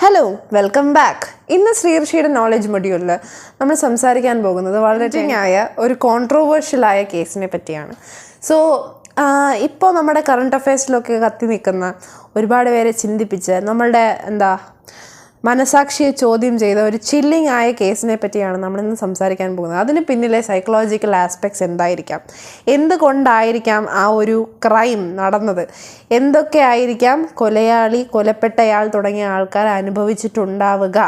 Hello welcome back ഇന്ന് ശ്രീർഷിയുടെ knowledge മൊഡ്യൂളിൽ നമ്മൾ സംസാരിക്കാൻ പോകുന്നത് വളരെ ആയ ഒരു കോൺട്രോവേഴ്ഷ്യൽ ആയ കേസിനെ പറ്റിയാണ്. സോ ഇപ്പോൾ നമ്മുടെ കറണ്ട് അഫയേഴ്സിലൊക്കെ കത്തി നിൽക്കുന്ന ഒരുപാട് പേരെ ചിന്തിപ്പിച്ച് നമ്മളുടെ എന്താ മനസാക്ഷിയെ ചോദ്യം ചെയ്ത ഒരു ചില്ലിങ് ആയ കേസിനെ പറ്റിയാണ് നമ്മളിന്ന് സംസാരിക്കാൻ പോകുന്നത്. അതിന് പിന്നിലെ സൈക്കോളജിക്കൽ ആസ്പെക്ട്സ് എന്തായിരിക്കാം? എന്തുകൊണ്ടായിരിക്കാം ആ ഒരു ക്രൈം നടന്നത്? എന്തൊക്കെ ആയിരിക്കാം കൊലയാളി കൊലപ്പെട്ടയാൾ തുടങ്ങിയ ആൾക്കാർ അനുഭവിച്ചിട്ടുണ്ടാവുക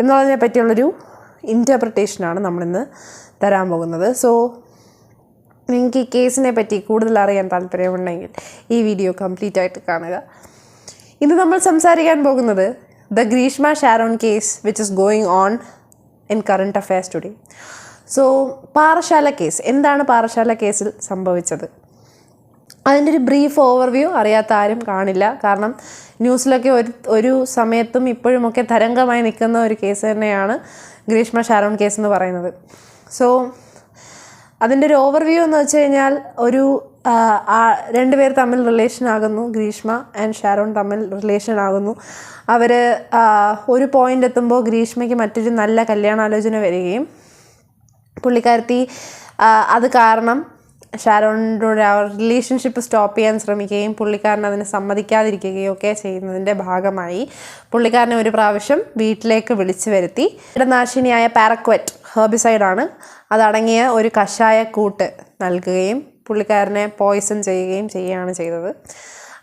എന്നുള്ളതിനെ പറ്റിയുള്ളൊരു ഇന്റർപ്രിട്ടേഷനാണ് നമ്മളിന്ന് തരാൻ പോകുന്നത്. സോ നിങ്ങൾക്ക് ഈ കേസിനെ പറ്റി കൂടുതൽ അറിയാൻ താല്പര്യമുണ്ടെങ്കിൽ ഈ വീഡിയോ കംപ്ലീറ്റ് ആയിട്ട് കാണുക. ഇന്ന് നമ്മൾ സംസാരിക്കാൻ പോകുന്നത് the Greeshma Sharon case which is going on in current affairs today so Parassala case എന്താണ് പാറശാല കേസിൽ സംഭവിച്ചത്? അതിന്റെ ഒരു ബ്രീഫ് ഓവർവ്യൂ അറിയാത്ത ആരും കാണില്ല. കാരണം ന്യൂസിലൊക്കെ ഒരു ഒരു സമയത്തും ഇപ്പോഴുമൊക്കെ തരംഗമായി നിൽക്കുന്ന ഒരു കേസ് തന്നെയാണ് ഗ്രീഷ്മ ഷാരോൺ കേസ് എന്ന് പറയുന്നത്. സോ അതിന്റെ ഒരു ഓവർവ്യൂ എന്ന് വെച്ച് കഴിഞ്ഞാൽ ഒരു രണ്ടുപേർ തമ്മിൽ റിലേഷൻ ആകുന്നു ഗ്രീഷ്മ ആൻഡ് ഷാരോൺ തമ്മിൽ റിലേഷൻ ആകുന്നു. അവർ ഒരു പോയിന്റ് എത്തുമ്പോൾ ഗ്രീഷ്മയ്ക്ക് മറ്റൊരു നല്ല കല്യാണാലോചന വരികയും പുള്ളിക്കാരത്തി അത് കാരണം ഷാരോണിനോട് ആ റിലേഷൻഷിപ്പ് സ്റ്റോപ്പ് ചെയ്യാൻ ശ്രമിക്കുകയും പുള്ളിക്കാരൻ അതിനെ സമ്മതിക്കാതിരിക്കുകയും ഒക്കെ ചെയ്യുന്നതിന്റെ ഭാഗമായി പുള്ളിക്കാരനെ ഒരു പ്രാവശ്യം വീട്ടിലേക്ക് വിളിച്ചു വരുത്തി. കീടനാശിനിയായ പാരക്വറ്റ് ഹെർബിസൈഡാണ്. അതടങ്ങിയ ഒരു കഷായ കൂട്ട് നൽകുകയും പുള്ളിക്കാരനെ പോയിസൺ ചെയ്യുകയും ചെയ്യുകയാണ് ചെയ്തത്.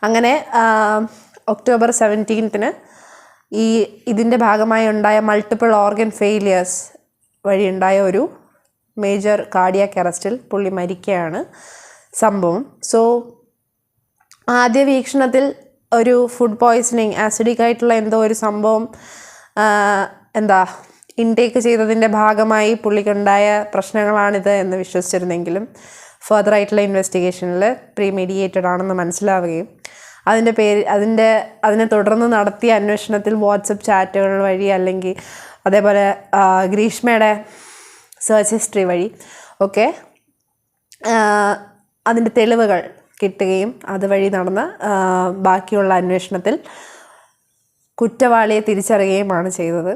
അങ്ങനെ ഒക്ടോബർ സെവന്റീൻത്തിന് ഈ ഇതിന്റെ ഭാഗമായി ഉണ്ടായ മൾട്ടിപ്പിൾ ഓർഗൻ ഫെയിലിയേഴ്സ് വഴി ഉണ്ടായ ഒരു മേജർ കാർഡിയാക് അറസ്റ്റിൽ പുള്ളി മരിക്കുകയാണ് സംഭവം. സോ ആദ്യ വീക്ഷണത്തിൽ ഒരു ഫുഡ് പോയ്സണിങ് ആസിഡിക് ആയിട്ടുള്ള എന്തോ ഒരു സംഭവം എന്താ ഇൻടേക്ക് ചെയ്തതിന്റെ ഭാഗമായി പുള്ളിക്കുണ്ടായ പ്രശ്നങ്ങളാണിത് എന്ന് വിശ്വസിച്ചിരുന്നെങ്കിലും ഫർദർ ആയിട്ടുള്ള ഇൻവെസ്റ്റിഗേഷനിൽ പ്രീ മീഡിയേറ്റഡ് ആണെന്ന് മനസ്സിലാവുകയും അതിന്റെ പേര് അതിന്റെ അതിനെ തുടർന്ന് നടത്തിയ അന്വേഷണത്തിൽ വാട്സപ്പ് ചാറ്റുകൾ വഴി അല്ലെങ്കിൽ അതേപോലെ ഗ്രീഷ്മയുടെ സെർച്ച് ഹിസ്റ്ററി വഴി ഒക്കെ അതിന്റെ തെളിവുകൾ കിട്ടുകയും അതുവഴി നടന്ന ബാക്കിയുള്ള അന്വേഷണത്തിൽ കുറ്റവാളിയെ തിരിച്ചറിയുകയുമാണ് ചെയ്തത്.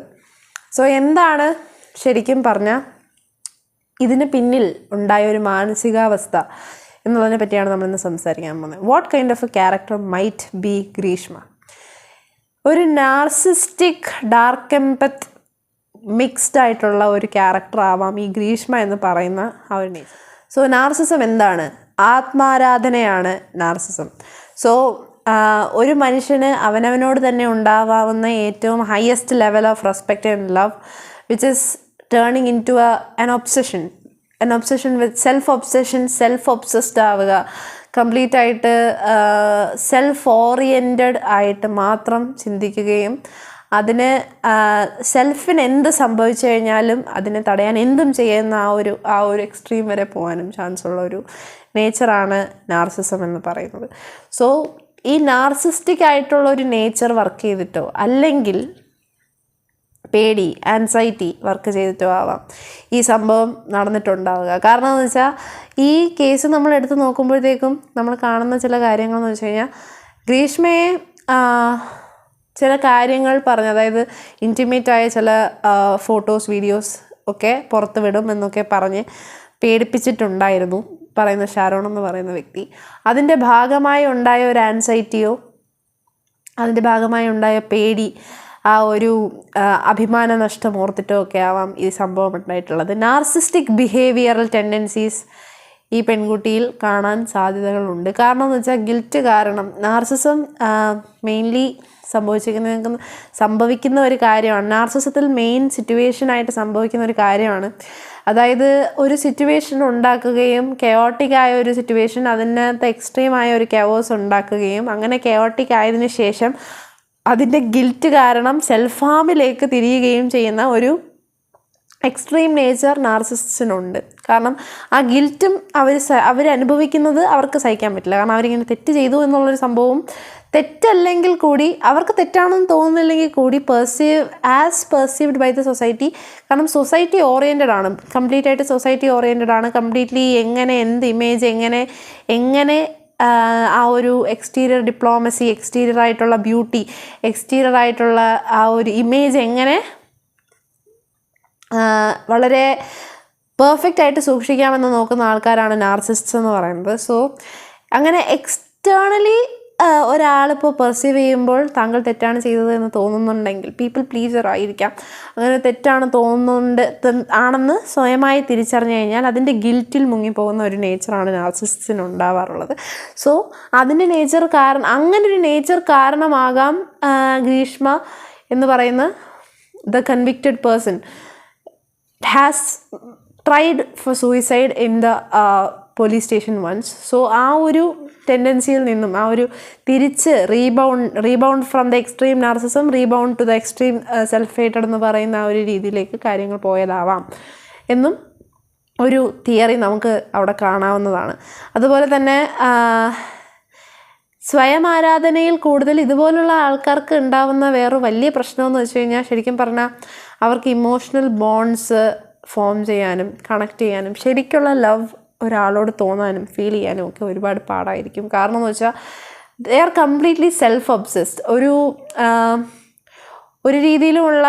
സോ എന്താണ് ശരിക്കും പറഞ്ഞാൽ ഇതിന് പിന്നിൽ ഉണ്ടായ ഒരു മാനസികാവസ്ഥ എന്നുള്ളതിനെ പറ്റിയാണ് നമ്മളിന്ന് സംസാരിക്കാൻ പോകുന്നത്. What kind of a character might be Greeshma ഒരു നാർസിസ്റ്റിക് ഡാർക്ക് എംപത്ത് മിക്സ്ഡ് ആയിട്ടുള്ള ഒരു ക്യാരക്ടർ ആവാം ഈ ഗ്രീഷ്മ എന്ന് പറയുന്ന ആ ഒരു നേച്ചർ സോ നാർസിസം എന്താണ്? ആത്മാരാധനയാണ് നാർസിസം സോ ഒരു മനുഷ്യന് അവനവനോട് തന്നെ ഉണ്ടാവാവുന്ന ഏറ്റവും highest level of respect and love which is turning into a obsession obsession obsession with self obsession self obsessed ആവുക. കംപ്ലീറ്റ് ആയിട്ട് സെൽഫ് ഓറിയന്റഡ് ആയിട്ട് മാത്രം ചിന്തിക്കുകയും അതിന് സെൽഫിന് എന്ത് സംഭവിച്ചു കഴിഞ്ഞാലും അതിനെ തടയാൻ എന്തും ചെയ്യുന്ന ആ ഒരു ആ ഒരു എക്സ്ട്രീം വരെ പോകാനും ചാൻസ് ഉള്ള ഒരു നേച്ചറാണ് നാർസിസം എന്ന് പറയുന്നത്. സോ ഈ നാർസിസ്റ്റിക് ആയിട്ടുള്ള ഒരു നേച്ചർ വർക്ക് ചെയ്തിട്ടോ അല്ലെങ്കിൽ പേടി ആൻസൈറ്റി വർക്ക് ചെയ്തിട്ടും ആവാം ഈ സംഭവം നടന്നിട്ടുണ്ടാവുക. കാരണം എന്ന് വെച്ചാൽ ഈ കേസ് നമ്മൾ എടുത്ത് നോക്കുമ്പോഴത്തേക്കും നമ്മൾ കാണുന്ന ചില കാര്യങ്ങളെന്ന് വെച്ച് കഴിഞ്ഞാൽ ഗ്രീഷ്മയെ ചില കാര്യങ്ങൾ പറഞ്ഞ് അതായത് ഇന്റിമേറ്റ് ആയ ചില ഫോട്ടോസ് വീഡിയോസ് ഒക്കെ പുറത്ത് വിടും എന്നൊക്കെ പറഞ്ഞ് പേടിപ്പിച്ചിട്ടുണ്ടായിരുന്നു പറയുന്ന ഷാരോൺ എന്ന് പറയുന്ന വ്യക്തി. അതിന്റെ ഭാഗമായി ഉണ്ടായ ഒരു ആൻസൈറ്റിയോ അതിന്റെ ഭാഗമായി ഉണ്ടായ പേടി ആ ഒരു അഭിമാന നഷ്ടം ഓർത്തിട്ടോ ഒക്കെ ആവാം ഈ സംഭവം ഉണ്ടായിട്ടുള്ളത്. നാർസിസ്റ്റിക് ബിഹേവിയറൽ ടെൻഡൻസീസ് ഈ പെൺകുട്ടിയിൽ കാണാൻ സാധ്യതകളുണ്ട്. കാരണം എന്ന് വെച്ചാൽ ഗിൽറ്റ് കാരണം നാർസിസം മെയിൻലി സംഭവിച്ചിരിക്കുന്ന സംഭവിക്കുന്ന ഒരു കാര്യമാണ്. നാർസിസത്തിൽ മെയിൻ സിറ്റുവേഷനായിട്ട് സംഭവിക്കുന്ന ഒരു കാര്യമാണ്. അതായത് ഒരു സിറ്റുവേഷൻ ഉണ്ടാക്കുകയും കെയോട്ടിക് ആയ ഒരു സിറ്റുവേഷൻ അതിനകത്ത് എക്സ്ട്രീമായ ഒരു കെവോസ് ഉണ്ടാക്കുകയും അങ്ങനെ കെയോട്ടിക് ആയതിനു ശേഷം അതിന്റെ ഗിൽറ്റ് കാരണം സെൽഫ് ഹാമിലേക്ക് തിരിയുകയും ചെയ്യുന്ന ഒരു എക്സ്ട്രീം നേച്ചർ നാർസിസ്റ്റിനുണ്ട് കാരണം ആ ഗിൽറ്റും അവർ അവർ അനുഭവിക്കുന്നത് അവർക്ക് സഹിക്കാൻ പറ്റില്ല. കാരണം അവരിങ്ങനെ തെറ്റ് ചെയ്തു എന്നുള്ളൊരു സംഭവം തെറ്റല്ലെങ്കിൽ കൂടി അവർക്ക് തെറ്റാണെന്ന് തോന്നുന്നില്ലെങ്കിൽ കൂടി perceive as perceived by the society കാരണം സൊസൈറ്റി ഓറിയന്റഡ് ആണ്. കംപ്ലീറ്റ് ആയിട്ട് സൊസൈറ്റി ഓറിയന്റഡ് ആണ്. കംപ്ലീറ്റ്ലി എങ്ങനെ എന്ത് ഇമേജ് എങ്ങനെ എങ്ങനെ ആ ഒരു എക്സ്റ്റീരിയർ ഡിപ്ലോമസി എക്സ്റ്റീരിയർ ആയിട്ടുള്ള ബ്യൂട്ടി എക്സ്റ്റീരിയർ ആയിട്ടുള്ള ആ ഒരു ഇമേജ് എങ്ങനെ വളരെ പെർഫെക്റ്റ് ആയിട്ട് സൂക്ഷിക്കാമെന്ന് നോക്കുന്ന ആൾക്കാരാണ് നാർസിസ്റ്റ്സ് എന്ന് പറയുന്നത്. സോ അങ്ങനെ എക്സ്റ്റേണലി ഒരാളിപ്പോൾ പെർസീവ് ചെയ്യുമ്പോൾ താങ്കൾ തെറ്റാണ് ചെയ്തത് എന്ന് തോന്നുന്നുണ്ടെങ്കിൽ പീപ്പിൾ പ്ലീസർ ആയിരിക്കാം. അങ്ങനെ തെറ്റാണ് തോന്നുന്നുണ്ട് ആണെന്ന് സ്വയമായി തിരിച്ചറിഞ്ഞു കഴിഞ്ഞാൽ അതിന്റെ ഗിൽറ്റിൽ മുങ്ങിപ്പോകുന്ന ഒരു നേച്ചറാണ് നാർസിസ്റ്റിന് ഉണ്ടാവാറുള്ളത്. സോ അതിന്റെ നേച്ചർ കാരണം അങ്ങനെ ഒരു നേച്ചർ കാരണമാകാം ഗ്രീഷ്മ എന്ന് പറയുന്ന the convicted person has tried for suicide in the police station once so ആ ഒരു ടെൻഡൻസിയിൽ നിന്നും ആ ഒരു തിരിച്ച് rebound rebound from the extreme narcissism rebound to the extreme self hated എന്ന് പറയുന്ന ആ ഒരു രീതിയിലേക്ക് കാര്യങ്ങൾ പോയതാവാം. എന്നും ഒരു തിയറി നമുക്ക് അവിടെ കാണാവുന്നതാണ്. അതുപോലെ തന്നെ സ്വയം ആരാധനയിൽ കൂടുതൽ ഇതുപോലുള്ള ആൾക്കാർക്ക് ഉണ്ടാവുന്ന വേറെ വലിയ പ്രശ്നമെന്ന് വെച്ച് കഴിഞ്ഞാൽ ശരിക്കും പറഞ്ഞാൽ അവർക്ക് ഇമോഷണൽ ബോൺസ് ഫോം ചെയ്യാനും കണക്ട് ചെയ്യാനും ശരിക്കുള്ള ലവ് ഒരാളോട് തോന്നാനും ഫീൽ ചെയ്യാനും ഒക്കെ ഒരുപാട് പാടായിരിക്കും. കാരണം എന്ന് വെച്ചാൽ they are completely self obsessed ഒരു ഒരു രീതിയിലുമുള്ള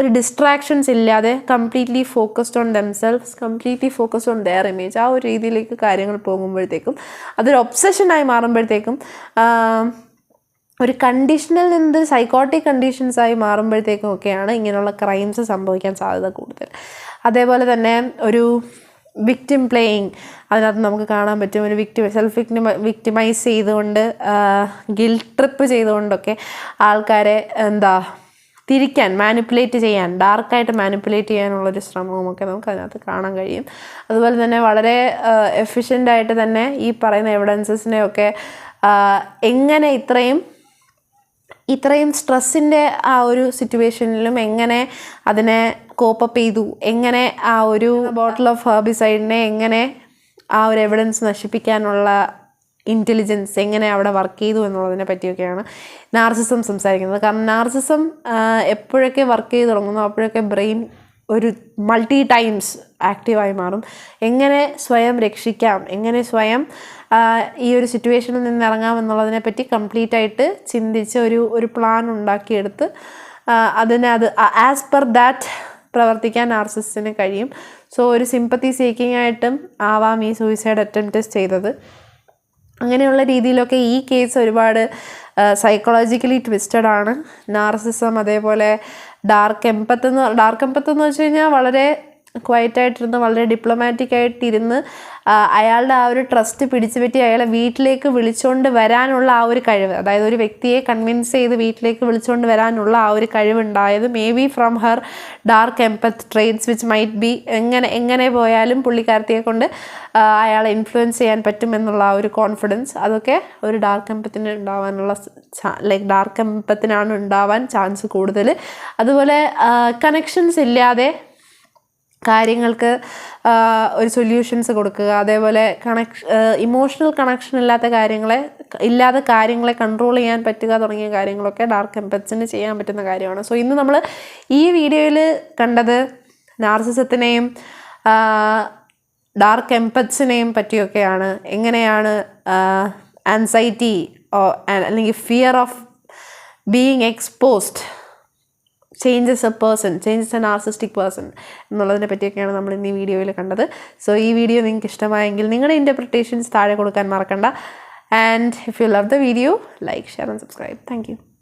ഒരു ഡിസ്ട്രാക്ഷൻസ് ഇല്ലാതെ completely focused on themselves completely focused on their image ആ ഒരു രീതിയിലേക്ക് കാര്യങ്ങൾ പോകുമ്പോഴത്തേക്കും അതൊരു ഒബ്സഷനായി മാറുമ്പോഴത്തേക്കും ഒരു കണ്ടീഷനിൽ നിന്ന് സൈക്കോട്ടിക് കണ്ടീഷൻസായി മാറുമ്പോഴത്തേക്കും ഒക്കെയാണ് ഇങ്ങനെയുള്ള ക്രൈംസ് സംഭവിക്കാൻ സാധ്യത കൂടുതൽ. അതേപോലെ തന്നെ ഒരു വിക്ടിം പ്ലേയിങ് അതിനകത്ത് നമുക്ക് കാണാൻ പറ്റും ഒരു വിക്ടിം സെൽഫ് വിക്ടിമ വിക്ടിമൈസ് ചെയ്തുകൊണ്ട് ഗിൽ ട്രിപ്പ് ചെയ്തുകൊണ്ടൊക്കെ ആൾക്കാരെ എന്താ തിരിക്കാൻ മാനിപ്പുലേറ്റ് ചെയ്യാൻ ഡാർക്കായിട്ട് മാനിപ്പുലേറ്റ് ചെയ്യാനുള്ളൊരു ശ്രമവുമൊക്കെ നമുക്ക് അതിനകത്ത് കാണാൻ കഴിയും. അതുപോലെ തന്നെ വളരെ എഫിഷ്യന്റായിട്ട് തന്നെ ഈ പറയുന്ന എവിഡൻസസിനെയൊക്കെ എങ്ങനെ ഇത്രയും ഇത്രയും സ്ട്രെസ്സിന്റെ ആ ഒരു സിറ്റുവേഷനിലും എങ്ങനെ അതിനെ കോപ്പപ്പ് ചെയ്തു? എങ്ങനെ ആ ഒരു ബോട്ടിൽ ഓഫ് ഹെർബിസൈഡിനെ എങ്ങനെ ആ ഒരു എവിഡൻസ് നശിപ്പിക്കാനുള്ള ഇന്റലിജൻസ് എങ്ങനെ അവിടെ വർക്ക് ചെയ്തു എന്നുള്ളതിനെ പറ്റിയൊക്കെയാണ് നാർസിസം സംസാരിക്കുന്നത്. കാരണം നാർസിസം എപ്പോഴൊക്കെ വർക്ക് ചെയ്ത് തുടങ്ങുന്നു അപ്പോഴൊക്കെ ബ്രെയിൻ ഒരു മൾട്ടി ടൈംസ് ആക്റ്റീവായി മാറും. എങ്ങനെ സ്വയം രക്ഷിക്കാം? എങ്ങനെ സ്വയം ഈ ഒരു സിറ്റുവേഷനിൽ നിന്ന് ഇറങ്ങാം എന്നുള്ളതിനെ പറ്റി കംപ്ലീറ്റ് ആയിട്ട് ചിന്തിച്ച് ഒരു ഒരു പ്ലാൻ ഉണ്ടാക്കിയെടുത്ത് അതിനെ അത് ആസ് പെർ ദാറ്റ് പ്രവർത്തിക്കാൻ ആർസിസ്റ്റിന് കഴിയും. സോ ഒരു സിമ്പത്തി സീക്കിംഗ് ആയിട്ടും ആവാം ഈ സൂയിസൈഡ് അറ്റംപ്റ്റ് ചെയ്തത്. അങ്ങനെയുള്ള രീതിയിലൊക്കെ ഈ കേസ് ഒരുപാട് സൈക്കോളജിക്കലി ട്വിസ്റ്റഡ് ആണ്. നാർസിസം അതേപോലെ ഡാർക്ക് എമ്പത്ത് എന്ന് ഡാർക്ക് എമ്പത്ത് എന്ന് വെച്ച് കഴിഞ്ഞാൽ വളരെ ക്വയറ്റ് ആയിട്ടിരുന്ന് വളരെ ഡിപ്ലോമാറ്റിക് ആയിട്ടിരുന്ന് അയാളുടെ ആ ഒരു ട്രസ്റ്റ് പിടിച്ചു പറ്റി അയാളെ വീട്ടിലേക്ക് വിളിച്ചുകൊണ്ട് വരാനുള്ള ആ ഒരു കഴിവ് അതായത് ഒരു വ്യക്തിയെ കൺവിൻസ് ചെയ്ത് വീട്ടിലേക്ക് വിളിച്ചുകൊണ്ട് വരാനുള്ള ആ ഒരു കഴിവുണ്ടായത് may be from her dark empath traits which might be എങ്ങനെ എങ്ങനെ പോയാലും പുള്ളിക്കാരത്തിയെ കൊണ്ട് അയാളെ ഇൻഫ്ലുവൻസ് ചെയ്യാൻ പറ്റുമെന്നുള്ള ആ ഒരു കോൺഫിഡൻസ് അതൊക്കെ ഒരു ഡാർക്ക് എംപത്തിന് ഉണ്ടാവാനുള്ള ലൈക്ക് ഡാർക്ക് എംപത്തിനാണ് ഉണ്ടാവാൻ ചാൻസ് കൂടുതൽ അതുപോലെ കണക്ഷൻസ് ഇല്ലാതെ കാര്യങ്ങൾക്ക് ഒരു സൊല്യൂഷൻസ് കൊടുക്കുക. അതേപോലെ കണക്ഷ ഇമോഷണൽ കണക്ഷൻ ഇല്ലാത്ത കാര്യങ്ങളെ ഇല്ലാതെ കാര്യങ്ങളെ കൺട്രോൾ ചെയ്യാൻ പറ്റുക തുടങ്ങിയ കാര്യങ്ങളൊക്കെ ഡാർക്ക് എംപത്സിന് ചെയ്യാൻ പറ്റുന്ന കാര്യമാണ്. സോ ഇന്ന് നമ്മൾ ഈ വീഡിയോയിൽ കണ്ടത് നാർസിസത്തിനെയും ഡാർക്ക് എംപത്സിനെയും പറ്റിയൊക്കെയാണ്. എങ്ങനെയാണ് ആൻസൈറ്റി അല്ലെങ്കിൽ fear of being exposed changes a person changes a narcissistic person എന്നുള്ളതിനെ പറ്റിയൊക്കെയാണ് നമ്മൾ ഇന്ന് ഈ വീഡിയോയിൽ കണ്ടത്. സോ ഈ വീഡിയോ നിങ്ങൾക്ക് ഇഷ്ടമായെങ്കിൽ നിങ്ങളുടെ ഇന്റർപ്രിട്ടേഷൻസ് താഴെ കൊടുക്കാൻ മറക്കണ്ട. And if you love the video like share and subscribe thank